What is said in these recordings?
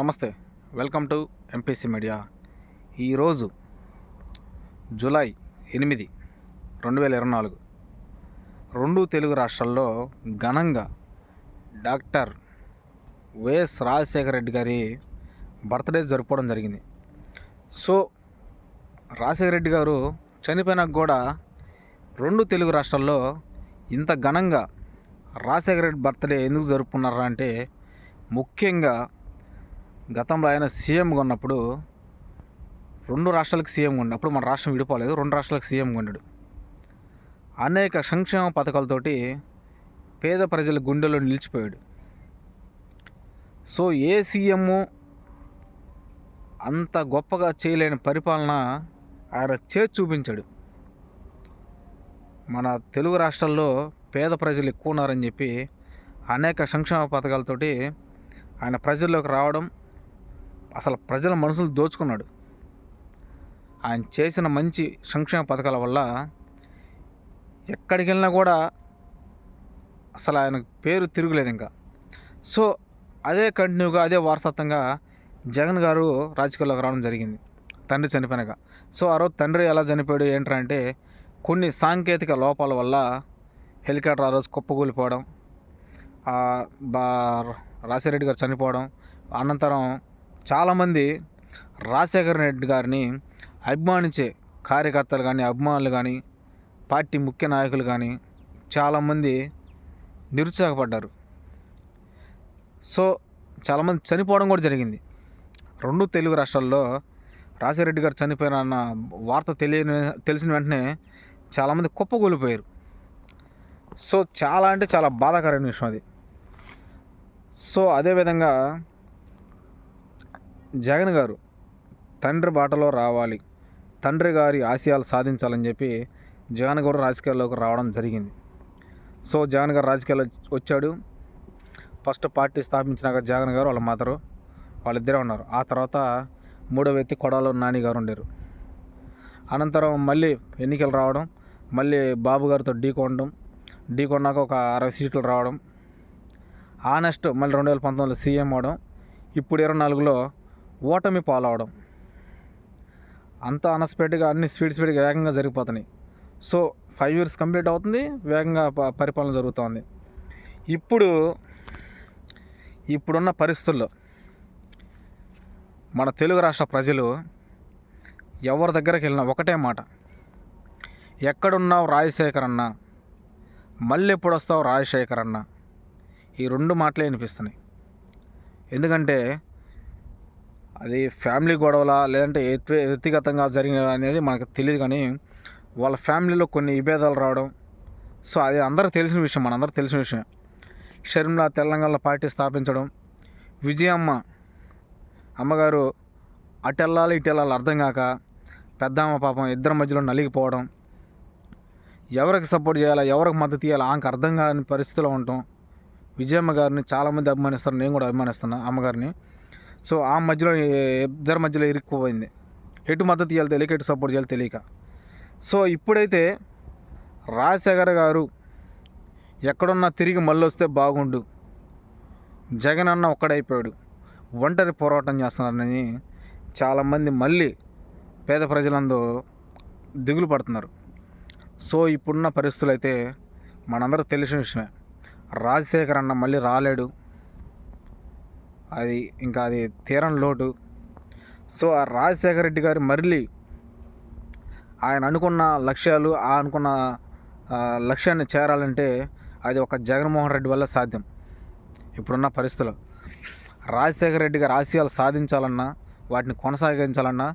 నమస్తే welcome to MPC media ఈరోజు July ఎనిమిది రెండు వేల ఇరవై నాలుగు. రెండు తెలుగు రాష్ట్రాల్లో ఘనంగా డాక్టర్ వైఎస్ రాజశేఖర రెడ్డి గారి బర్త్డే జరుపుకోవడం జరిగింది. సో రాజశేఖర రెడ్డి గారు చనిపోయినాక కూడా రెండు తెలుగు రాష్ట్రాల్లో ఇంత ఘనంగా రాజశేఖర రెడ్డి బర్త్డే ఎందుకు జరుపుకున్నారా అంటే ముఖ్యంగా గతంలో ఆయన సీఎంగా ఉన్నప్పుడు రెండు రాష్ట్రాలకు సీఎం ఉండి అప్పుడు మన రాష్ట్రం విడిపోలేదు రెండు రాష్ట్రాలకు సీఎం ఉండడు అనేక సంక్షేమ పథకాలతోటి పేద ప్రజల గుండెలో నిలిచిపోయాడు. సో ఏ సీఎం అంత గొప్పగా చేయలేని పరిపాలన ఆయన చేతి చూపించాడు. మన తెలుగు రాష్ట్రాల్లో పేద ప్రజలు ఎక్కువ ఉన్నారని చెప్పి అనేక సంక్షేమ పథకాలతోటి ఆయన ప్రజల్లోకి రావడం అసలు ప్రజల మనసులు దోచుకున్నాడు. ఆయన చేసిన మంచి సంక్షేమ పథకాల వల్ల ఎక్కడికి వెళ్ళినా కూడా అసలు ఆయన పేరు తిరుగులేదు ఇంకా. సో అదే కంటిన్యూగా అదే వారసత్వంగా జగన్ గారు రాజకీయాల్లోకి రావడం జరిగింది. తండ్రి చనిపోయినాక. సో ఆ రోజు తండ్రి ఎలా చనిపోయాడు ఏంటంటే కొన్ని సాంకేతిక లోపాల వల్ల హెలికాప్టర్ ఆ రోజు కుప్పకూలిపోవడం బా రాజశేఖర రెడ్డి గారు చనిపోవడం అనంతరం చాలామంది రాజశేఖర రెడ్డి గారిని అభిమానించే కార్యకర్తలు కానీ అభిమానులు కానీ పార్టీ ముఖ్య నాయకులు కానీ చాలామంది నిరుత్సాహపడ్డారు. సో చాలామంది చనిపోవడం కూడా జరిగింది. రెండు తెలుగు రాష్ట్రాల్లో రాజశేఖరెడ్డి గారు చనిపోయిన వార్త తెలియని తెలిసిన వెంటనే చాలామంది కుప్పగూలిపోయారు సో చాలా అంటే చాలా బాధాకరమైన విషయం అది. సో అదేవిధంగా జగన్ గారు తండ్రి బాటలో రావాలి. తండ్రి గారి ఆశయాలు సాధించాలని చెప్పి జగన్ గారు రాజకీయాల్లోకి రావడం జరిగింది. సో జగన్ గారు రాజకీయాల్లో వచ్చాడు. ఫస్ట్ పార్టీ స్థాపించినాక జగన్ గారు వాళ్ళ మదరు వాళ్ళిద్దరే ఉన్నారు. ఆ తర్వాత మూడో వ్యక్తి కొడాలో నాని గారు ఉండేరు. అనంతరం మళ్ళీ ఎన్నికలు రావడం మళ్ళీ బాబు గారితో ఢీ కొనడం ఢీ కొన్నాక ఒక అరవై సీట్లు రావడం ఆనెస్ట్ మళ్ళీ రెండు వేల పంతొమ్మిదిలో సీఎం అవడం ఇప్పుడు ఇరవై నాలుగులో ఓటమి పాలవడం. అంత అన్స్పెక్టెడ్గా అన్ని స్పీడ్ స్పీడ్గా వేగంగా జరిగిపోతున్నాయి. సో ఫైవ్ ఇయర్స్ కంప్లీట్ అవుతుంది వేగంగా ప- పరిపాలన జరుగుతోంది. ఇప్పుడు ఇప్పుడున్న పరిస్థితుల్లో మన తెలుగు రాష్ట్ర ప్రజలు ఎవరి దగ్గరికి వెళ్ళినా ఒకటే మాట. ఎక్కడున్నావు రాజశేఖర్ అన్న మళ్ళీ ఎప్పుడు వస్తావు రాజశేఖర్ అన్న ఈ రెండు మాటలే వినిపిస్తున్నాయి. ఎందుకంటే అది ఫ్యామిలీ గొడవలా లేదంటే వ్యక్తిగతంగా జరిగిన అనేది మనకు తెలియదు కానీ వాళ్ళ ఫ్యామిలీలో కొన్ని విభేదాలు రావడం. సో అది అందరూ తెలిసిన విషయం మనందరూ తెలిసిన విషయం. షర్మిల తెలంగాణలో పార్టీ స్థాపించడం. విజయమ్మ అమ్మగారు అటెల్లాలి వెళ్ళాలి అర్థం కాక పెద్దమ్మ పాపం ఇద్దరి మధ్యలో నలిగిపోవడం. ఎవరికి సపోర్ట్ చేయాలా ఎవరికి మద్దతు ఇవ్వాలా ఆమెకు అర్థం కాని పరిస్థితిలో ఉంటాం. విజయమ్మ గారిని చాలామంది అభిమానిస్తారు నేను కూడా అభిమానిస్తున్నా అమ్మగారిని. సో ఆ మధ్యలో ఇద్దరి మధ్యలో ఇరుక్కుపోయింది. ఎటు మద్దతు ఇవ్వాలి తెలియక ఎటు సపోర్ట్ చేయాలి తెలియక. సో ఇప్పుడైతే రాజశేఖర్ గారు ఎక్కడున్నా తిరిగి మళ్ళీ వస్తే బాగుండు. జగన్ అన్న ఒక్కడైపోయాడు. ఒంటరి పోరాటం చేస్తున్నారని చాలామంది మళ్ళీ పేద ప్రజలందరూ దిగులు పడుతున్నారు. సో ఇప్పుడున్న పరిస్థితులు అయితే మనందరూ తెలిసిన విషయమే. రాజశేఖర్ అన్న మళ్ళీ రాలేడు. అది ఇంకా అది తీరని లోటు. సో ఆ రాజశేఖర రెడ్డి గారు మళ్ళీ ఆయన అనుకున్న లక్ష్యాలు ఆ అనుకున్న లక్ష్యాన్ని చేరాలంటే అది ఒక జగన్మోహన్ రెడ్డి వల్ల సాధ్యం. ఇప్పుడున్న పరిస్థితులు. రాజశేఖర రెడ్డి గారి ఆశయాలు సాధించాలన్నా వాటిని కొనసాగించాలన్నా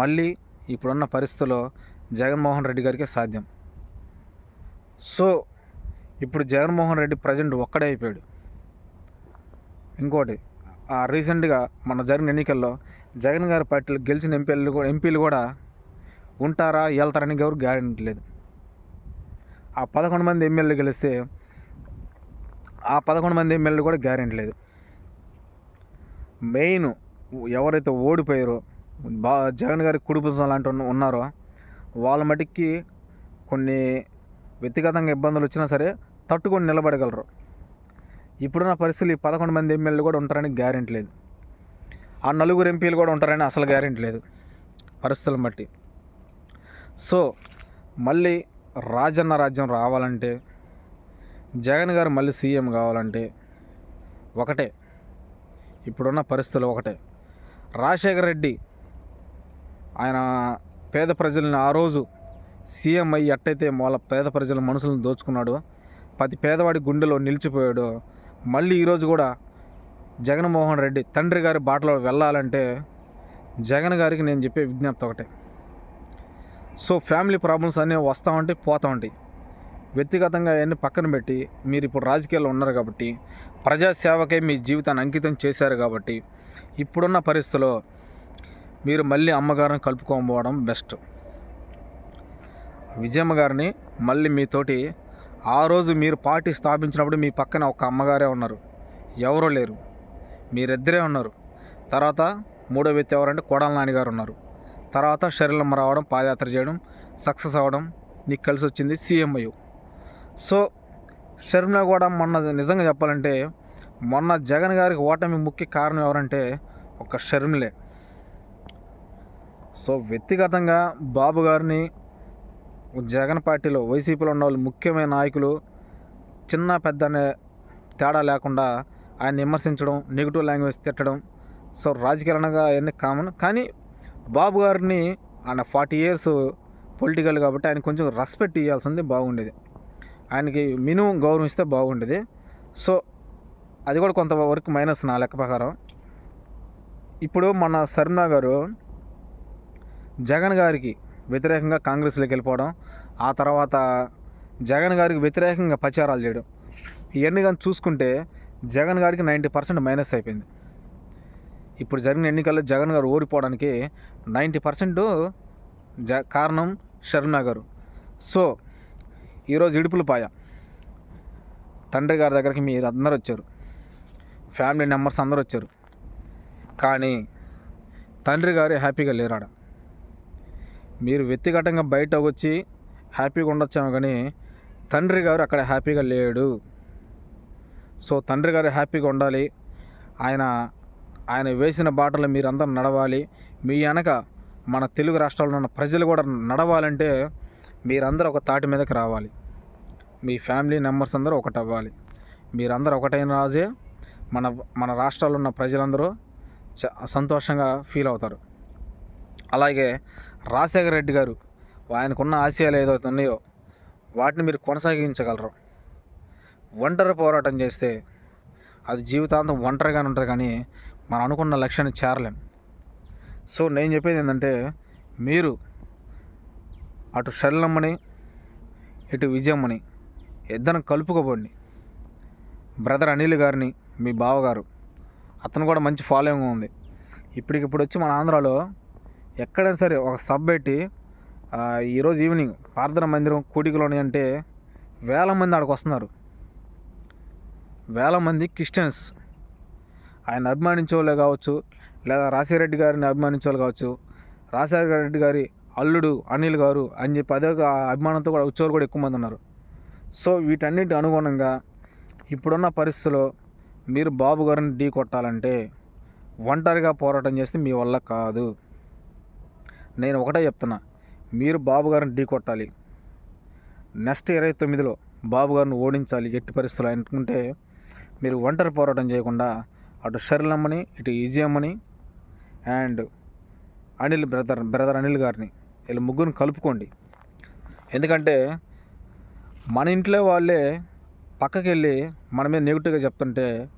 మళ్ళీ ఇప్పుడున్న పరిస్థితుల్లో జగన్మోహన్ రెడ్డి గారికి సాధ్యం. సో ఇప్పుడు జగన్మోహన్ రెడ్డి ప్రజెంట్ ఒక్కడే అయిపోయాడు. ఇంకోటి రీసెంట్గా మన జరిగిన ఎన్నికల్లో జగన్ గారి పార్టీలో గెలిచిన ఎంపీలు కూడా ఎంపీలు కూడా ఉంటారా వెళ్తారని ఎవరు గ్యారెంటీ లేదు. ఆ పదకొండు మంది ఎమ్మెల్యేలు గెలిస్తే ఆ పదకొండు మంది ఎమ్మెల్యేలు కూడా గ్యారెంటీ లేదు. మెయిన్ ఎవరైతే ఓడిపోయారో బా జగన్ గారి కుడిపుజం లాంటి ఉన్నారో వాళ్ళ మటుకి కొన్ని వ్యక్తిగతంగా ఇబ్బందులు వచ్చినా సరే తట్టుకొని నిలబడగలరు. ఇప్పుడున్న పరిస్థితులు ఈ పదకొండు మంది ఎమ్మెల్యేలు కూడా ఉంటారని గ్యారెంటీ లేదు. ఆ నలుగురు ఎంపీలు కూడా ఉంటారని అసలు గ్యారెంటీ లేదు పరిస్థితులను బట్టి. సో మళ్ళీ రాజన్న రాజ్యం రావాలంటే జగన్ గారు మళ్ళీ సీఎం కావాలంటే ఒకటే. ఇప్పుడున్న పరిస్థితులు ఒకటే. రాజశేఖర రెడ్డి ఆయన పేద ప్రజల్ని ఆ రోజు సీఎం అయ్యి ఎట్టయితే వాళ్ళ పేద ప్రజల మనసులను దోచుకున్నాడో ప్రతి పేదవాడి గుండెలో నిలిచిపోయాడో మళ్ళీ ఈరోజు కూడా జగన్మోహన్ రెడ్డి తండ్రి గారి బాటలో వెళ్ళాలంటే జగన్ గారికి నేను చెప్పే విజ్ఞప్తి ఒకటే. సో ఫ్యామిలీ ప్రాబ్లమ్స్ అన్నీ వస్తూ ఉంటాయి పోతూ ఉంటాయి. వ్యక్తిగతంగా అవన్నీ పక్కన పెట్టి మీరు ఇప్పుడు రాజకీయాల్లో ఉన్నారు కాబట్టి ప్రజాసేవకే మీ జీవితాన్ని అంకితం చేశారు కాబట్టి ఇప్పుడున్న పరిస్థితిలో మీరు మళ్ళీ అమ్మగారిని కలుపుకోకపోవడం బెస్ట్. విజయమ్మ గారిని మళ్ళీ మీతోటి ఆ రోజు మీరు పార్టీ స్థాపించినప్పుడు మీ పక్కన ఒక అమ్మగారే ఉన్నారు. ఎవరూ లేరు. మీరిద్దరే ఉన్నారు. తర్వాత మూడో వ్యక్తి ఎవరంటే కోడల నాన్నగారు ఉన్నారు. తర్వాత శరీరం రావడం పాదయాత్ర చేయడం సక్సెస్ అవ్వడం నీకు కలిసి వచ్చింది సీఎంఐ సో షర్మిల కూడా మొన్న నిజంగా చెప్పాలంటే మొన్న జగన్ గారికి ఓటమి ముఖ్య కారణం ఎవరంటే ఒక షర్మిలే సో వ్యక్తిగతంగా బాబు గారిని జగన్ పార్టీలో వైసీపీలో ఉన్న వాళ్ళు ముఖ్యమైన నాయకులు చిన్న పెద్ద అనే తేడా లేకుండా ఆయన విమర్శించడం నెగిటివ్ లాంగ్వేజ్ తిట్టడం. సో రాజకీయంగా అవన్నీ కామన్ కానీ బాబు గారిని ఆయన ఫార్టీ ఇయర్స్ పొలిటికల్ కాబట్టి ఆయన కొంచెం రెస్పెక్ట్ ఇవ్వాల్సింది బాగుండేది. ఆయనకి మినిమం గౌరవిస్తే బాగుండేది. సో అది కూడా కొంతవరకు మైనస్ నా లెక్క ప్రకారం. ఇప్పుడు మన శర్మ గారు జగన్ గారికి వ్యతిరేకంగా కాంగ్రెస్లోకి వెళ్ళిపోవడం ఆ తర్వాత జగన్ గారికి వ్యతిరేకంగా ప్రచారాలు చేయడం. ఇవన్నీ కానీ చూసుకుంటే జగన్ గారికి నైంటీ పర్సెంట్ మైనస్ అయిపోయింది. ఇప్పుడు జరిగిన ఎన్నికల్లో జగన్ గారు ఓడిపోవడానికి నైంటీ పర్సెంట్ జ కారణం శర్మ గారు. సో ఈరోజు ఇడుపులపాయ తండ్రి గారి దగ్గరికి మీరు అందరూ వచ్చారు. ఫ్యామిలీ మెంబర్స్ అందరూ వచ్చారు. కానీ తండ్రి గారు హ్యాపీగా లేరాడు. మీరు వ్యక్తిగతంగా బయటకు వచ్చి హ్యాపీగా ఉండొచ్చాము కానీ తండ్రి గారు అక్కడ హ్యాపీగా లేడు. సో తండ్రి గారు హ్యాపీగా ఉండాలి. ఆయన ఆయన వేసిన బాటలు మీరందరూ నడవాలి. మీ వెనక మన తెలుగు రాష్ట్రాల్లో ఉన్న ప్రజలు కూడా నడవాలంటే మీరందరూ ఒక తాటి మీదకి రావాలి. మీ ఫ్యామిలీ మెంబర్స్ అందరూ ఒకటి అవ్వాలి మీరందరూ ఒకటైన రాజే మన మన రాష్ట్రాల్లో ఉన్న ప్రజలందరూ చ సంతోషంగా ఫీల్ అవుతారు. అలాగే రాజశేఖర రెడ్డి గారు ఆయనకున్న ఆశయాలు ఏదైతే ఉన్నాయో వాటిని మీరు కొనసాగించగలరు. ఒంటరి పోరాటం చేస్తే అది జీవితాంతం ఒంటరిగానే ఉంటుంది కానీ మనం అనుకున్న లక్ష్యాన్ని చేరలేం. సో నేను చెప్పేది ఏంటంటే మీరు అటు షర్లమ్మని ఇటు విజయమ్మని ఇద్దరం కలుపుకోబోండి. బ్రదర్ అనిల్ గారిని మీ బావగారు. అతను కూడా మంచి ఫాలోయింగ్ ఉంది. ఇప్పటికిప్పుడు వచ్చి మన ఆంధ్రాలో ఎక్కడైనా సరే ఒక సబ్ పెట్టి ఈరోజు ఈవినింగ్ ప్రార్థన మందిరం కూడికలోని అంటే వేల మంది ఆడికి వస్తున్నారు. వేల మంది క్రిస్టియన్స్. ఆయన అభిమానించే కావచ్చు లేదా రాజశేఖర రెడ్డి గారిని అభిమానించేవాళ్ళు కావచ్చు రాజశేఖర రెడ్డి గారి అల్లుడు అనిల్ గారు అని చెప్పి అదే ఒక అభిమానంతో కూడా వచ్చేవారు కూడా ఎక్కువ మంది ఉన్నారు. సో వీటన్నిటి అనుగుణంగా ఇప్పుడున్న పరిస్థితిలో మీరు బాబు గారిని ఢీ కొట్టాలంటే ఒంటరిగా పోరాటం చేస్తే మీ వల్ల కాదు. నేను ఒకటే చెప్తున్నా. మీరు బాబు గారిని ఢీ కొట్టాలి. నెక్స్ట్ ఇరవై తొమ్మిదిలో బాబు గారిని ఓడించాలి ఎట్టి పరిస్థితులు అనుకుంటే మీరు ఒంటరి పోరాటం చేయకుండా అటు షర్లమ్మని ఇటు ఈజీఎమ్మని and Anil brother brother Anil గారిని వీళ్ళు ముగ్గురిని కలుపుకోండి. ఎందుకంటే మన ఇంట్లో వాళ్ళే పక్కకి వెళ్ళి మన మీద నెగిటివ్గా చెప్తుంటే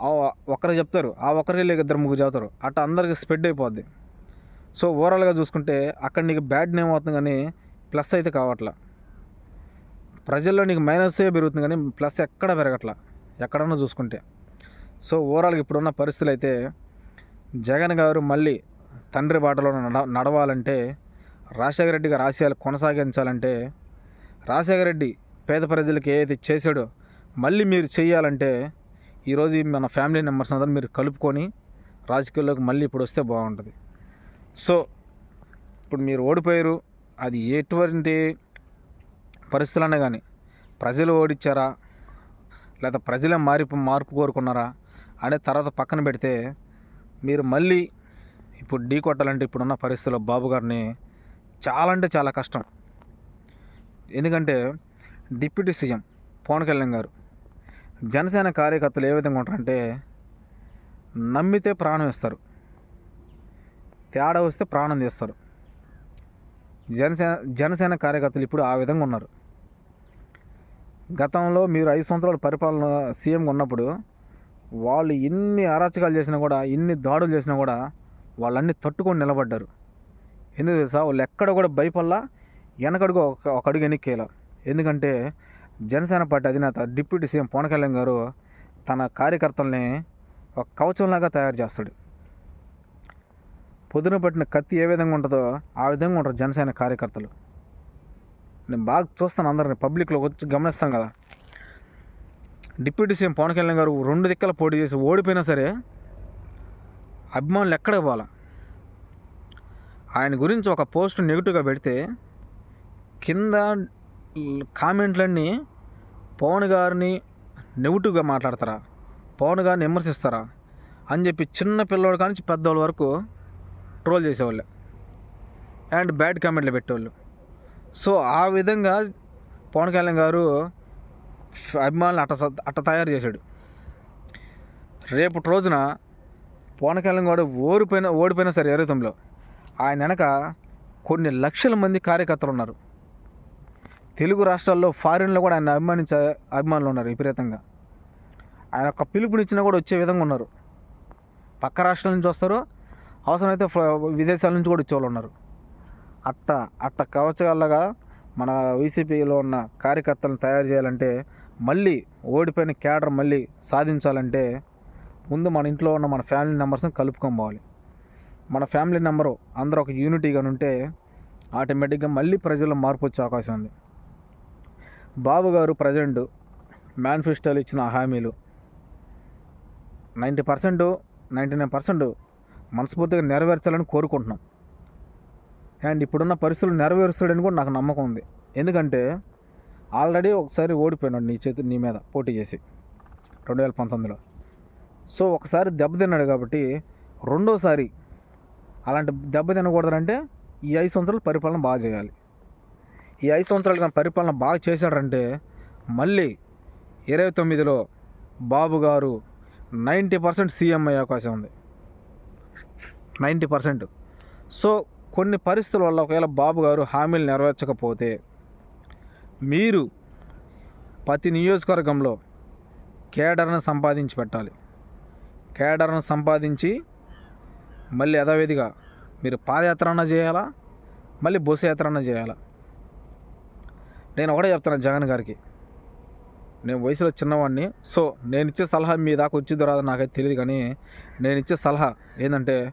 ఆ ఒకరు చెప్తారు ఆ ఒకరికి వెళ్ళి ఇద్దరు ముగ్గురు చెప్తారు. అట్లా అందరికి స్ప్రెడ్ అయిపోద్ది. సో ఓవరాల్గా చూసుకుంటే అక్కడ నీకు బ్యాడ్ నేమ్ అవుతుంది కానీ ప్లస్ అయితే కావట్లా. ప్రజల్లో నీకు మైనసే పెరుగుతుంది కానీ ప్లస్ ఎక్కడ పెరగట్లా ఎక్కడన్నా చూసుకుంటే. సో ఓవరాల్గా ఇప్పుడున్న పరిస్థితులు అయితే జగన్ గారు మళ్ళీ తండ్రి బాటలో నడ నడవాలంటే రాజశేఖర రెడ్డి గారి ఆశయాలు కొనసాగించాలంటే రాజశేఖర రెడ్డి పేద ప్రజలకు ఏదైతే చేశాడో మళ్ళీ మీరు చేయాలంటే ఈరోజు మన ఫ్యామిలీ మెంబర్స్ అందరూ మీరు కలుపుకొని రాజకీయాల్లోకి మళ్ళీ ఇప్పుడు వస్తే బాగుంటుంది. సో ఇప్పుడు మీరు ఓడిపోయారు అది ఎటువంటి పరిస్థితులన్నా కానీ ప్రజలు ఓడిచ్చారా? లేదా ప్రజలే మారి మార్పు కోరుకున్నారా? అనే తర్వాత పక్కన పెడితే మీరు మళ్ళీ ఇప్పుడు ఢీ కొట్టాలంటే ఇప్పుడున్న పరిస్థితుల్లో బాబు గారిని చాలా అంటే చాలా కష్టం. ఎందుకంటే డిప్యూటీ సీఎం పవన్ కళ్యాణ్ గారు జనసేన కార్యకర్తలు ఏ విధంగా ఉంటారంటే నమ్మితే ప్రాణం ఇస్తారు తేడా వస్తే ప్రాణం తీస్తారు. జనసేన జనసేన కార్యకర్తలు ఇప్పుడు ఆ విధంగా ఉన్నారు. గతంలో మీరు ఐదు సంవత్సరాల పరిపాలన సీఎంగా ఉన్నప్పుడు వాళ్ళు ఎన్ని అరాచకాలు చేసినా కూడా ఎన్ని దాడులు చేసినా కూడా వాళ్ళన్నీ తట్టుకొని నిలబడ్డారు. ఎందుకు తెలుసా? వాళ్ళు ఎక్కడ కూడా భయపడలా వెనకడుగు ఒక ఒక అడుగు వెనక్కేలా. ఎందుకంటే జనసేన పార్టీ అధినేత డిప్యూటీ సీఎం పవన్ కళ్యాణ్ గారు తన కార్యకర్తల్ని ఒక కవచంలాగా తయారు చేస్తాడు. పొద్దున పట్టిన కత్తి ఏ విధంగా ఉంటుందో ఆ విధంగా ఉంటారు జనసేన కార్యకర్తలు. నేను బాగా చూస్తాను అందరిని పబ్లిక్లో వచ్చి గమనిస్తాం కదా. డిప్యూటీ సీఎం పవన్ కళ్యాణ్ గారు రెండు దిక్కల పోటీ చేసి ఓడిపోయినా సరే అభిమానులు ఎక్కడికి పోవాల? ఆయన గురించి ఒక పోస్ట్ నెగిటివ్గా పెడితే కింద కామెంట్లన్నీ పవన్ గారిని నెగిటివ్గా మాట్లాడతారా? పవన్ గారిని విమర్శిస్తారా? అని చెప్పి చిన్న పిల్లోడు కానీ పెద్దవాళ్ళ వరకు ట్రోల్ చేసేవాళ్ళు. అండ్ బ్యాడ్ కామెంట్లు పెట్టేవాళ్ళు. సో ఆ విధంగా పవన్ కళ్యాణ్ గారు అభిమానులు అట్ట అట్ట తయారు చేశాడు. రేపటి రోజున పవన్ కళ్యాణ్ గారు ఓడిపోయిన ఓడిపోయినా సరే ఎరుతంలో ఆయన వెనక కొన్ని లక్షల మంది కార్యకర్తలు ఉన్నారు. తెలుగు రాష్ట్రాల్లో ఫారిన్లో కూడా ఆయన అభిమానించే అభిమానులు ఉన్నారు విపరీతంగా. ఆయన ఒక పిలుపునిచ్చినా కూడా వచ్చే విధంగా ఉన్నారు. పక్క రాష్ట్రాల నుంచి వస్తారు అవసరమైతే విదేశాల నుంచి కూడా ఇచ్చేవాళ్ళు ఉన్నారు. అట్ట అట్ట కవచగలగా మన వైసీపీలో ఉన్న కార్యకర్తలను తయారు చేయాలంటే మళ్ళీ ఓడిపోయిన క్యాడర్ మళ్ళీ సాధించాలంటే ముందు మన ఇంట్లో ఉన్న మన ఫ్యామిలీ మెంబర్స్ని కలుపుకొని పోవాలి. మన ఫ్యామిలీ నెంబరు అందరూ ఒక యూనిటీగా ఉంటే ఆటోమేటిక్గా మళ్ళీ ప్రజల్లో మార్పు వచ్చే అవకాశం ఉంది. బాబు గారు ప్రజెంట్ మేనిఫెస్టోలు ఇచ్చిన హామీలు ninety percent ninety nine percent మనస్ఫూర్తిగా నెరవేర్చాలని కోరుకుంటున్నాం. అండ్ ఇప్పుడున్న పరిస్థితులు నెరవేరుస్తాడని కూడా నాకు నమ్మకం ఉంది. ఎందుకంటే ఆల్రెడీ ఒకసారి ఓడిపోయినాడు నీ చేతి నీ మీద పోటీ చేసి రెండు వేల పంతొమ్మిదిలో. సో ఒకసారి దెబ్బతిన్నాడు కాబట్టి రెండోసారి అలాంటి దెబ్బ తినకూడదంటే ఈ ఐదు సంవత్సరాలు పరిపాలన బాగా చేయాలి. ఈ ఐదు సంవత్సరాలు కానీ పరిపాలన బాగా చేశాడంటే మళ్ళీ ఇరవై తొమ్మిదిలో బాబు గారు నైంటీ పర్సెంట్ సీఎం అయ్యే అవకాశం ఉంది. Ninety percent. సో కొన్ని పరిస్థితుల వల్ల ఒకవేళ బాబు గారు హామీలు నెరవేర్చకపోతే మీరు ప్రతి నియోజకవర్గంలో కేడర్ను సంపాదించి పెట్టాలి. కేడర్ను సంపాదించి మళ్ళీ యథావిధిగా మీరు పాదయాత్ర అన్నా చేయాలా? మళ్ళీ బస్సు యాత్ర అన్నా చేయాలా? నేను ఒకటే చెప్తాను జగన్ గారికి. నేను వయసులో చిన్నవాడిని. సో నేను ఇచ్చే సలహా మీ దాకా వచ్చిందో రాదో నాకైతే తెలియదు కానీ నేను ఇచ్చే సలహా ఏంటంటే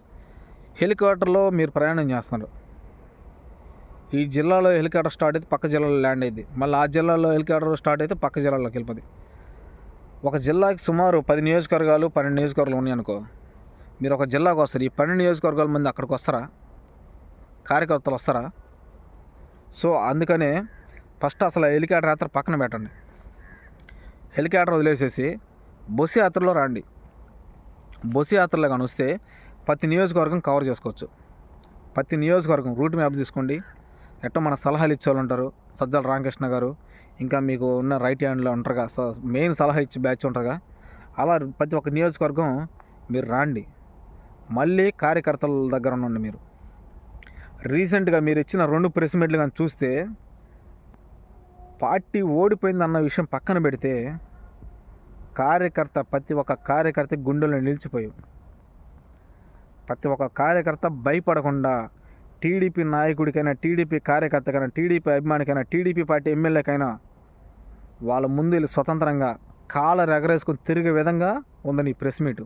హెలికాప్టర్లో మీరు ప్రయాణం చేస్తున్నారు. ఈ జిల్లాలో హెలికాప్టర్ స్టార్ట్ అయితే పక్క జిల్లాలో ల్యాండ్ అయింది. మళ్ళీ ఆ జిల్లాలో హెలికాప్టర్ స్టార్ట్ అయితే పక్క జిల్లాలోకి వెళ్ళిపోతుంది ఒక జిల్లాకి సుమారు పది నియోజకవర్గాలు పన్నెండు నియోజకవర్గాలు ఉన్నాయి అనుకో. మీరు ఒక జిల్లాకు వస్తారు. ఈ పన్నెండు నియోజకవర్గాల మంది అక్కడికి వస్తారా? కార్యకర్తలు వస్తారా? సో అందుకనే ఫస్ట్ అసలు హెలికాప్టర్ యాత్ర పక్కన పెట్టండి. హెలికాప్టర్ వదిలేసేసి బస్సు యాత్రలో రండి. బస్సు యాత్రలో కానీ వస్తే ప్రతి నియోజకవర్గం కవర్ చేసుకోవచ్చు. ప్రతి నియోజకవర్గం రూట్ మ్యాప్ తీసుకోండి. ఎట్టో మన సలహాలు ఇచ్చేవాళ్ళు ఉంటారు. సజ్జల రామకృష్ణ గారు. ఇంకా మీకు ఉన్న రైట్ హ్యాండ్లో ఉంటారుగా స- మెయిన్ సలహా ఇచ్చే బ్యాచ్ ఉంటారుగా అలా ప్రతి ఒక్క నియోజకవర్గం మీరు రాండి. మళ్ళీ కార్యకర్తల దగ్గర ఉండండి మీరు. రీసెంట్గా మీరు ఇచ్చిన రెండు ప్రెస్ మీట్లు కానీ చూస్తే పార్టీ ఓడిపోయింది అన్న విషయం పక్కన పెడితే కార్యకర్త ప్రతి ఒక్క కార్యకర్త గుండెలో నిలిచిపోయాం ప్రతి ఒక్క కార్యకర్త భయపడకుండా టీడీపీ నాయకుడికైనా టీడీపీ కార్యకర్తకైనా టీడీపీ అభిమానికైనా టీడీపీ పార్టీ ఎమ్మెల్యేకైనా వాళ్ళ ముందు వెళ్ళి స్వతంత్రంగా కాలర్ ఎగరేసుకొని తిరిగే విధంగా ఉందని ఈ ప్రెస్ మీట్.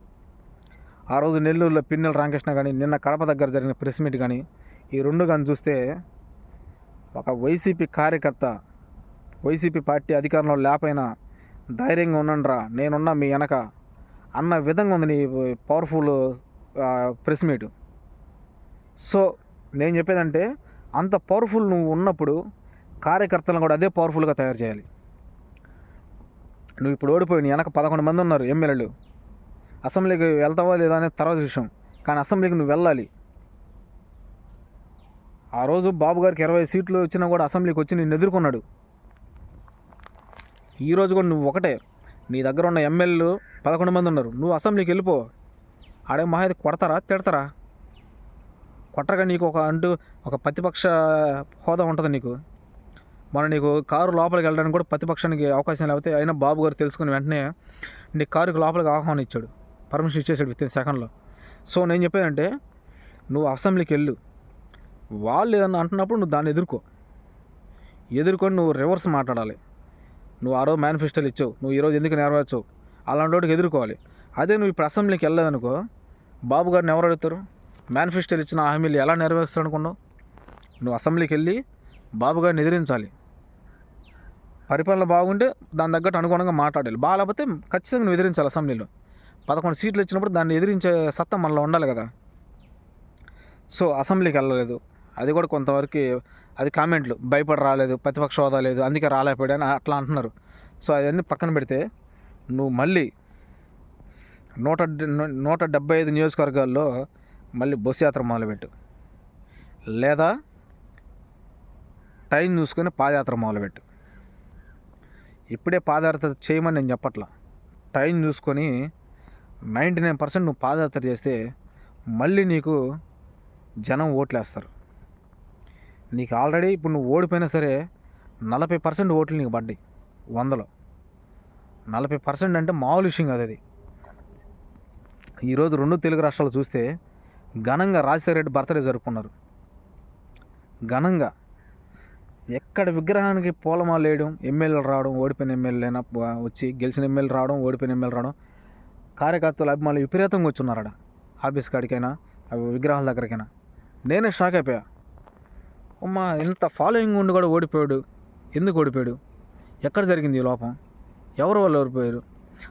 ఆ రోజు నెల్లూరులో పిన్నెల రామకృష్ణ కానీ నిన్న కడప దగ్గర జరిగిన ప్రెస్ మీట్ కానీ ఈ రెండు కానీ చూస్తే ఒక వైసీపీ కార్యకర్త వైసీపీ పార్టీ అధికారంలో లేకపోయినా ధైర్యంగా ఉండండిరా నేనున్నా మీ వెనక అన్న విధంగా ఉంది నీ పవర్ఫుల్ ప్రెస్ మీట్ సో నేను చెప్పేదంటే అంత పవర్ఫుల్ నువ్వు ఉన్నప్పుడు కార్యకర్తలను కూడా అదే పవర్ఫుల్గా తయారు చేయాలి. నువ్వు ఇప్పుడు ఓడిపోయి నీ వెనక పదకొండు మంది ఉన్నారు ఎమ్మెల్యేలు. అసెంబ్లీకి వెళ్తావా లేదా అనేది తర్వాత విషయం. కానీ అసెంబ్లీకి నువ్వు వెళ్ళాలి. ఆ రోజు బాబు గారికి ఇరవై సీట్లు వచ్చినా కూడా అసెంబ్లీకి వచ్చి నిన్ను ఎదుర్కొన్నాడు. ఈరోజు కూడా నువ్వు ఒకటే. నీ దగ్గర ఉన్న ఎమ్మెల్యేలు పదకొండు మంది ఉన్నారు. నువ్వు అసెంబ్లీకి వెళ్ళిపో. ఆడే మహా అయితే కొడతారా? తిడతారా? కొట్టగా నీకు ఒక అంటూ ఒక ప్రతిపక్ష హోదా ఉంటుంది నీకు. మన నీకు కారు లోపలికి వెళ్ళడానికి కూడా ప్రతిపక్షానికి అవకాశం లేకపోతే అయినా బాబు గారు తెలుసుకుని వెంటనే నీ కారుకి లోపలికి ఆహ్వానం ఇచ్చాడు. పర్మిషన్ ఇచ్చేసాడు విత్ ఇన్ సెకండ్లో. సో నేను చెప్పేదంటే నువ్వు అసెంబ్లీకి వెళ్ళు. వాళ్ళు ఏదన్నా అంటున్నప్పుడు నువ్వు దాన్ని ఎదుర్కో. ఎదుర్కొని నువ్వు రివర్స్ మాట్లాడాలి. నువ్వు ఆ రోజు మేనిఫెస్టోలు ఇచ్చావు. నువ్వు ఈరోజు ఎందుకు నెరవేర్చావు? అలాంటి వాటికి ఎదుర్కోవాలి. అదే నువ్వు ఇప్పుడు అసెంబ్లీకి వెళ్ళలేదనుకో బాబు గారిని ఎవరు అడుగుతారు? మేనిఫెస్టోలు ఇచ్చిన హామీలు ఎలా నెరవేరుస్తాడు అనుకున్నావు నువ్వు అసెంబ్లీకి వెళ్ళి బాబు గారిని ఎదిరించాలి. పరిపాలన బాగుంటే దాని తగ్గట్టు అనుగుణంగా మాట్లాడాలి. బాగాలేకపోతే ఖచ్చితంగా నువ్వు ఎదిరించాలి అసెంబ్లీలో. పదకొండు సీట్లు ఇచ్చినప్పుడు దాన్ని ఎదిరించే సత్తా మనలో ఉండాలి కదా. సో అసెంబ్లీకి వెళ్ళలేదు. అది కూడా కొంతవరకు అది కామెంట్లు. భయపడి రాలేదు ప్రతిపక్ష హోదా లేదు అందుకే రాలేకపోయాడు అని అట్లా అంటున్నారు. సో అవన్నీ పక్కన పెడితే నువ్వు మళ్ళీ నూట నూట డెబ్బై ఐదు నియోజకవర్గాల్లో మళ్ళీ బస్సు యాత్ర మొదలుపెట్టు. లేదా టైం చూసుకొని పాదయాత్ర మొదలుపెట్టు. ఇప్పుడే పాదయాత్ర చేయమని నేను చెప్పట్లా. టైం చూసుకొని నైంటీ నైన్ పర్సెంట్ నువ్వు పాదయాత్ర చేస్తే మళ్ళీ నీకు జనం ఓట్లేస్తారు. నీకు ఆల్రెడీ ఇప్పుడు నువ్వు ఓడిపోయినా సరే నలభై పర్సెంట్ ఓట్లు నీకు పడ్డాయి. వందలో. నలభై పర్సెంట్ అంటే మామూలు విషయం కాదు అది. ఈరోజు రెండు తెలుగు రాష్ట్రాలు చూస్తే ఘనంగా రాజశేఖర రెడ్డి బర్త్డే జరుపుకున్నారు. ఘనంగా. ఎక్కడ విగ్రహానికి పూలమాల వేయడం ఎమ్మెల్యేలు రావడం ఓడిపోయిన ఎమ్మెల్యేనా వచ్చి గెలిచిన ఎమ్మెల్యే రావడం ఓడిపోయిన ఎమ్మెల్యే రావడం కార్యకర్తలు అభిమానులు విపరీతంగా వచ్చి ఉన్నారట ఆఫీస్ కాడికైనా అవి విగ్రహాల దగ్గరికైనా. నేనే షాక్ అయిపోయా. అమ్మా ఇంత ఫాలోయింగ్ ఉండి కూడా ఓడిపోయాడు. ఎందుకు ఓడిపోయాడు? ఎక్కడ జరిగింది ఈ లోపం? ఎవరు వాళ్ళు ఓడిపోయారు?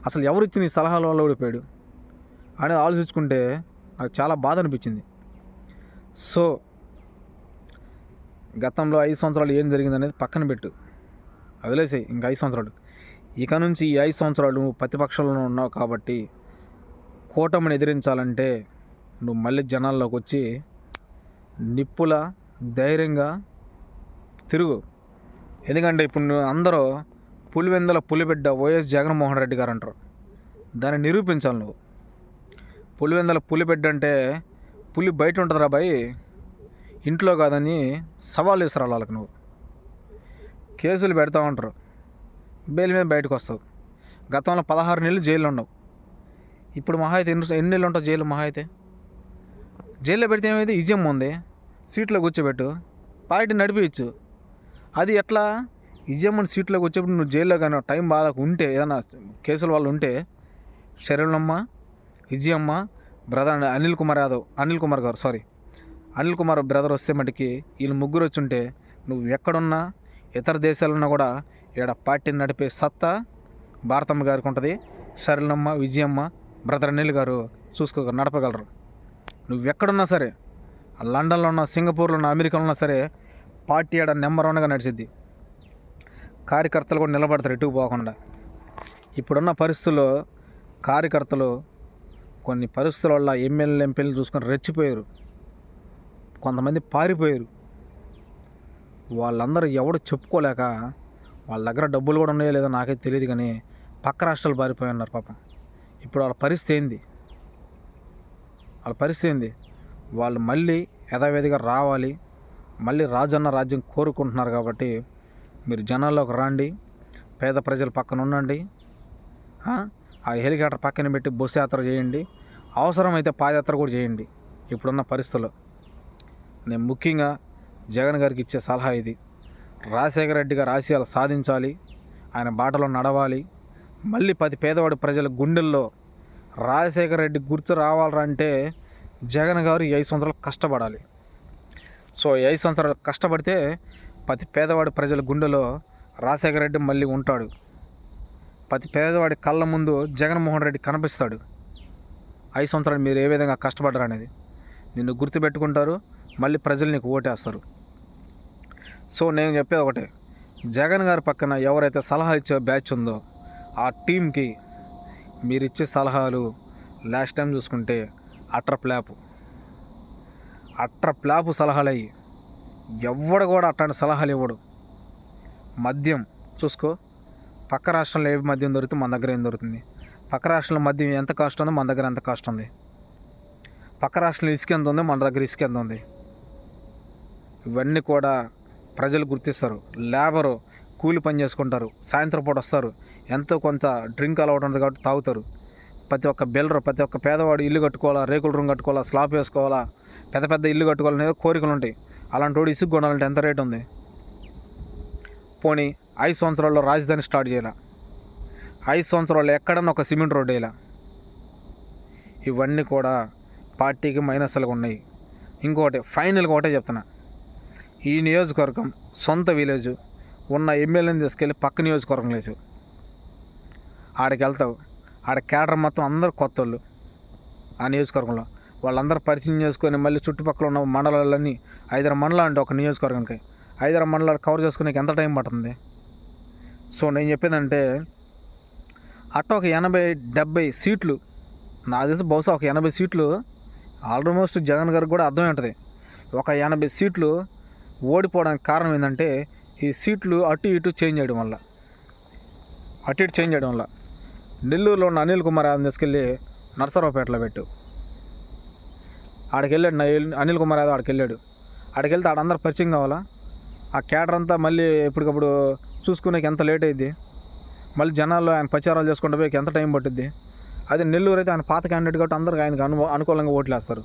అసలు ఎవరు ఇచ్చిన ఈ సలహాల వల్ల ఓడిపోయాడు? అనేది ఆలోచించుకుంటే నాకు చాలా బాధ అనిపించింది. సో గతంలో ఐదు సంవత్సరాలు ఏం జరిగింది అనేది పక్కన పెట్టు. వదిలేసాయి ఇంకా ఐదు సంవత్సరాలు. ఇక నుంచి ఈ ఐదు సంవత్సరాలు నువ్వు ప్రతిపక్షంలో ఉన్నావు కాబట్టి కూటమిని ఎదిరించాలంటే నువ్వు మళ్ళీ జనాల్లోకి వచ్చి నిప్పుల ధైర్యంగా తిరుగు. ఎందుకంటే ఇప్పుడు నువ్వు అందరూ పులివెందల పులిబిడ్డ వైఎస్ జగన్మోహన్ రెడ్డి గారు అంటారు. దాన్ని నిరూపించాలి నువ్వు. పులివెందల పులిబిడ్డ అంటే పులి బయట ఉంటుందిరా బాయ్. ఇంట్లో కాదని సవాల్ చేస్తారు వాళ్ళకి నువ్వు. కేసులు పెడతా ఉంటారు. బెయిల్ మీద బయటకు వస్తావు. గతంలో పదహారు నెలలు జైల్లో ఉండవు ఇప్పుడు మహా అయితే ఎన్ని ఎన్ని నెలలు ఉంటావు జైలు మహా అయితే? జైల్లో పెడితే ఏమైతే ఈజీఎం ఉంది. సీట్లో కూర్చోబెట్టు. పార్టీ నడిపించు అది ఎట్లా? ఇజమ్మని సీట్లో కూర్చోబెట్టి నువ్వు జైల్లో కానీ టైం బాగా ఉంటే ఏదైనా కేసుల వాళ్ళు ఉంటే శరణమ్మ విజయమ్మ బ్రదర్ అనిల్ కుమార్ యాదవ్ అనిల్ కుమార్ గారు సారీ అనిల్ కుమార్ బ్రదర్ వస్తే మటుకి వీళ్ళు ముగ్గురు వచ్చి ఉంటే నువ్వు ఎక్కడున్నా ఇతర దేశాలన్నా కూడా ఇక్కడ పార్టీని నడిపే సత్తా భారతమ్మ గారికి ఉంటుంది. సరళమ్మ విజయమ్మ బ్రదర్ అనిల్ గారు చూసుకో నడపగలరు. నువ్వు ఎక్కడున్నా సరే లండన్లో ఉన్న సింగపూర్లో ఉన్న అమెరికాలో ఉన్నా సరే పార్టీ ఆడ నెంబర్ వన్గా నడిచిద్ది. కార్యకర్తలు కూడా నిలబడతారు ఎటుకు పోకుండా. ఇప్పుడున్న పరిస్థితుల్లో కార్యకర్తలు కొన్ని పరిస్థితుల వల్ల ఎమ్మెల్యే ఎంపీలు చూసుకొని రెచ్చిపోయారు. కొంతమంది పారిపోయారు. వాళ్ళందరూ ఎవడు చెప్పుకోలేక వాళ్ళ దగ్గర డబ్బులు కూడా ఉన్నాయో లేదో నాకైతే తెలియదు కానీ పక్క రాష్ట్రాలు పారిపోయి ఉన్నారు పాపం. ఇప్పుడు వాళ్ళ పరిస్థితి ఏంది? వాళ్ళ పరిస్థితి ఏంది? వాళ్ళు మళ్ళీ యథావిధిగా రావాలి. మళ్ళీ రాజన్న రాజ్యం కోరుకుంటున్నారు కాబట్టి మీరు జనాల్లోకి రండి. పేద ప్రజల పక్కన ఉండండి. ఆ? హెలికాప్టర్ పక్కన పెట్టి బస్సు యాత్ర చేయండి. అవసరమైతే పాదయాత్ర కూడా చేయండి. ఇప్పుడున్న పరిస్థితుల్లో నేను ముఖ్యంగా జగన్ గారికి ఇచ్చే సలహా ఇది. రాజశేఖర రెడ్డి గారు ఆశయాలు సాధించాలి. ఆయన బాటలో నడవాలి. మళ్ళీ పది పేదవాడి ప్రజల గుండెల్లో రాజశేఖర రెడ్డి గుర్తు రావాలంటే జగన్ గారు ఈ ఐదు సంవత్సరాలు కష్టపడాలి. సో ఈ ఐదు సంవత్సరాలు కష్టపడితే ప్రతి పేదవాడి ప్రజల గుండెలో రాజశేఖర రెడ్డి మళ్ళీ ఉంటాడు. ప్రతి పేదవాడి కళ్ళ ముందు జగన్మోహన్ రెడ్డి కనిపిస్తాడు. ఐదు సంవత్సరాలు మీరు ఏ విధంగా కష్టపడ్డారు అనేది నిన్ను గుర్తుపెట్టుకుంటారు మళ్ళీ ప్రజలు నీకు ఓటేస్తారు. సో నేను చెప్పేది ఒకటే జగన్ గారి పక్కన ఎవరైతే సలహా ఇచ్చే బ్యాచ్ ఉందో ఆ టీంకి మీరు ఇచ్చే సలహాలు లాస్ట్ టైం చూసుకుంటే అట్ర ప్లాప్ అట్ర ప్లాపు సలహాలు అయ్యి ఎవడు కూడా అట్లాంటి సలహాలు ఇవ్వడు. మద్యం చూసుకో పక్క రాష్ట్రంలో ఏ మద్యం దొరికితే మన దగ్గర ఏం దొరుకుతుంది? పక్క రాష్ట్రంలో మద్యం ఎంత కాస్ట్ ఉందో మన దగ్గర ఎంత కాస్ట్ ఉంది. పక్క రాష్ట్రంలో ఇసుక ఎంత ఉంది మన దగ్గర ఇసుక ఎంత ఉంది? ఇవన్నీ కూడా ప్రజలు గుర్తిస్తారు. లేబరు కూలి పని చేసుకుంటారు. సాయంత్రం పూట వస్తారు. ఎంతో కొంత డ్రింక్ అలవాటు ఉంటుంది కాబట్టి తాగుతారు. ప్రతి ఒక్క బిల్లరు ప్రతి ఒక్క పేదవాడు ఇల్లు కట్టుకోవాలా రేకుల రూమ్ కట్టుకోవాలా స్లాబ్ వేసుకోవాలా పెద్ద పెద్ద ఇల్లు కట్టుకోవాలనేది కోరికలు ఉంటాయి. అలాంటి వాడు ఇసుక కొనాలంటే ఎంత రేట్ ఉంది? పోనీ ఐదు సంవత్సరాల్లో రాజధాని స్టార్ట్ చేయాల? ఐదు సంవత్సరాల్లో ఎక్కడన్నా ఒక సిమెంట్ రోడ్ వేయాల? ఇవన్నీ కూడా పార్టీకి మైనస్లుగా ఉన్నాయి. ఇంకోటి ఫైనల్గా ఒకటే చెప్తున్నా. ఈ నియోజకవర్గం సొంత విలేజ్ ఉన్న ఎమ్మెల్యేని తీసుకెళ్ళి పక్క నియోజకవర్గం లేచు ఆడికి వెళ్తావు. ఆడ కేడర్ మొత్తం అందరు కొత్త వాళ్ళు ఆ నియోజకవర్గంలో. వాళ్ళందరూ పరిచయం చేసుకొని మళ్ళీ చుట్టుపక్కల ఉన్న మండలాలన్నీ ఐదారు మండలాలు అంటే ఒక నియోజకవర్గానికి. ఐదారు మండలాలు కవర్ చేసుకునేకి ఎంత టైం పడుతుంది? సో నేను చెప్పేదంటే అట్ట ఒక ఎనభై డెబ్బై సీట్లు నాకు తెలిసి బహుశా ఒక ఎనభై సీట్లు ఆల్మోస్ట్ జగన్ గారికి కూడా అర్థమై ఉంటుంది. ఒక ఎనభై సీట్లు ఓడిపోవడానికి కారణం ఏంటంటే ఈ సీట్లు అటు ఇటు చేంజ్ చేయడం వల్ల. అటు ఇటు చేంజ్ చేయడం వల్ల. నెల్లూరులో ఉన్న అనిల్ కుమార్ యాదవ్ తీసుకెళ్ళి నర్సరావుపేటలో పెట్టు. ఆడికి వెళ్ళాడు నా- అనిల్ కుమార్ యాదవ్ ఆడికి వెళ్ళాడు. ఆడికి వెళ్తే ఆడందరూ పరిచయం కావాలా? ఆ క్యాడర్ అంతా మళ్ళీ ఎప్పటికప్పుడు చూసుకునేకి ఎంత లేట్ అయింది మళ్ళీ జనాల్లో ఆయన ప్రచారాలు చేసుకుంటే పోయి ఎంత టైం పట్టుద్ది? అదే నెల్లూరు అయితే ఆయన పాత క్యాండిడేట్ కాబట్టి అందరికి ఆయనకు అను అనుకూలంగా ఓట్లేస్తారు.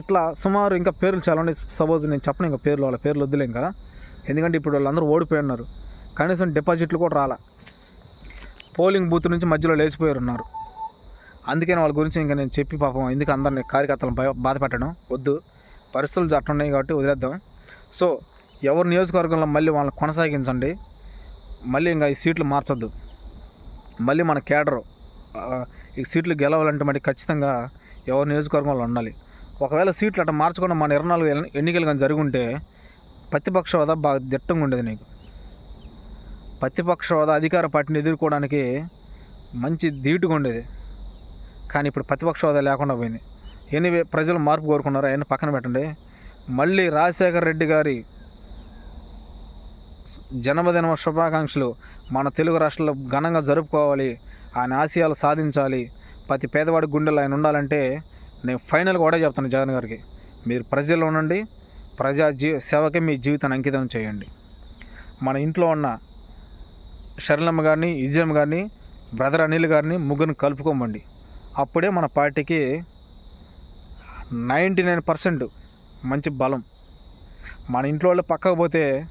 ఇట్లా సుమారు ఇంకా పేర్లు చాలా ఉన్నాయి. సపోజ్ నేను చెప్పను ఇంకా పేర్లు వాళ్ళ పేర్లు వద్దులే ఇంకా ఎందుకంటే ఇప్పుడు వాళ్ళందరూ ఓడిపోయి ఉన్నారు. కనీసం డిపాజిట్లు కూడా రాలా. పోలింగ్ బూత్ నుంచి మధ్యలో లేచిపోయారు ఉన్నారు. అందుకని వాళ్ళ గురించి ఇంకా నేను చెప్పి పాపం ఎందుకు అందరిని కార్యకర్తలను బాధ పెట్టడం? వద్దు. పరిస్థితులు అట్లున్నాయి కాబట్టి వదిలేద్దాం. సో ఎవరు నియోజకవర్గంలో మళ్ళీ వాళ్ళని కొనసాగించండి. మళ్ళీ ఇంకా ఈ సీట్లు మార్చొద్దు. మళ్ళీ మన కేడరు ఈ సీట్లు గెలవాలంటే మరి ఖచ్చితంగా ఎవరు నియోజకవర్గంలో ఉండాలి. ఒకవేళ సీట్లు అట్లా మార్చకుండా మన ఇరవై నాలుగు ఎన్నికలు కానీ జరుగుంటే ప్రతిపక్ష హోదా బాగా దిట్టంగా ఉండేది నీకు. ప్రతిపక్ష హోదా అధికార పార్టీని ఎదుర్కోవడానికి మంచి ధీటుగా ఉండేది. కానీ ఇప్పుడు ప్రతిపక్ష హోదా లేకుండా పోయింది. ఎనివే ప్రజలు మార్పు కోరుకున్నారు? ఆయన పక్కన పెట్టండి. మళ్ళీ రాజశేఖర్ రెడ్డి గారి జన్మదిన శుభాకాంక్షలు. మన తెలుగు రాష్ట్రంలో ఘనంగా జరుపుకోవాలి. ఆయన ఆశయాలు సాధించాలి. ప్రతి పేదవాడి గుండెలు ఆయన ఉండాలంటే నేను ఫైనల్గా కూడా చెప్తాను జగన్ గారికి. మీరు ప్రజల్లో ఉండండి. ప్రజా జీ సేవకే మీ జీవితాన్ని అంకితం చేయండి. మన ఇంట్లో ఉన్న షర్లమ్మ గారిని ఇజయమ్మ గారిని బ్రదర్ అనిల్ గారిని ముగ్గురిని కలుపుకోమండి. అప్పుడే మన పార్టీకి నైంటీ నైన్ పర్సెంట్ మంచి బలం. మన ఇంట్లో వాళ్ళు పక్కకు పోతే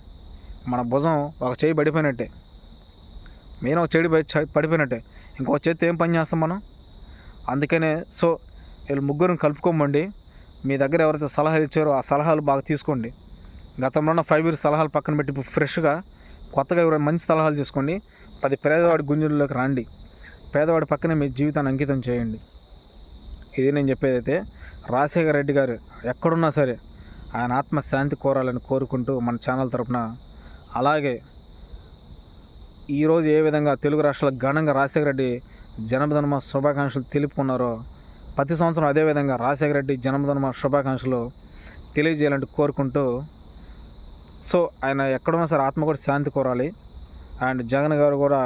మన భుజం ఒక చేయి పడిపోయినట్టే. నేను ఒక చెడి పడిపోయినట్టే. ఇంకో చేతి ఏం పని చేస్తాం మనం? అందుకనే సో వీళ్ళు ముగ్గురిని కలుపుకోమండి. మీ దగ్గర ఎవరైతే సలహాలు ఇచ్చారో ఆ సలహాలు బాగా తీసుకోండి. గతంలో ఉన్న ఫైవ్ ఇయర్స్ సలహాలు పక్కన పెట్టి ఇప్పుడు ఫ్రెష్గా కొత్తగా ఎవరైనా మంచి సలహాలు తీసుకోండి. పది పేదవాడి గుంజుల్లోకి రండి. పేదవాడి పక్కనే మీ జీవితాన్ని అంకితం చేయండి. ఇది నేను చెప్పేదైతే రాజశేఖర రెడ్డి గారు ఎక్కడున్నా సరే ఆయన ఆత్మ శాంతి కోరాలని కోరుకుంటూ మన ఛానల్ తరపున అలాగే ఈరోజు ఏ విధంగా తెలుగు రాష్ట్రాల ఘనంగా రాజశేఖర రెడ్డి జన్మదినమ శుభాకాంక్షలు తెలుపుకున్నారో ప్రతి సంవత్సరం అదేవిధంగా రాజశేఖర రెడ్డి జన్మదినమ శుభాకాంక్షలు తెలియజేయాలంటూ కోరుకుంటూ సో ఆయన ఎక్కడున్నా సరే ఆత్మ కూడా శాంతి కోరాలి. అండ్ జగన్ గారు కూడా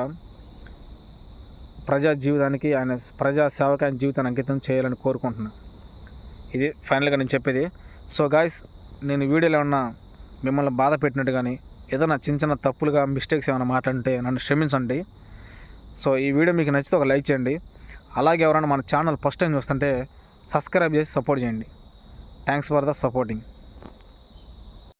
ప్రజా జీవితానికి ఆయన ప్రజా సేవకి ఆయన జీవితాన్ని అంకితం చేయాలని కోరుకుంటున్నాను ఇది ఫైనల్గా నేను చెప్పేది. సో గాయస్ నేను వీడియోలో ఉన్న మిమ్మల్ని బాధ పెట్టినట్టు కానీ ఏదైనా చిన్న చిన్న తప్పులుగా మిస్టేక్స్ ఏమైనా మాట్లాడితే నన్ను క్షమించండి. సో ఈ వీడియో మీకు నచ్చితే ఒక లైక్ చేయండి. అలాగే ఎవరైనా మన ఛానల్ ఫస్ట్ టైం చూస్తుంటే సబ్స్క్రైబ్ చేసి సపోర్ట్ చేయండి. Thanks for the supporting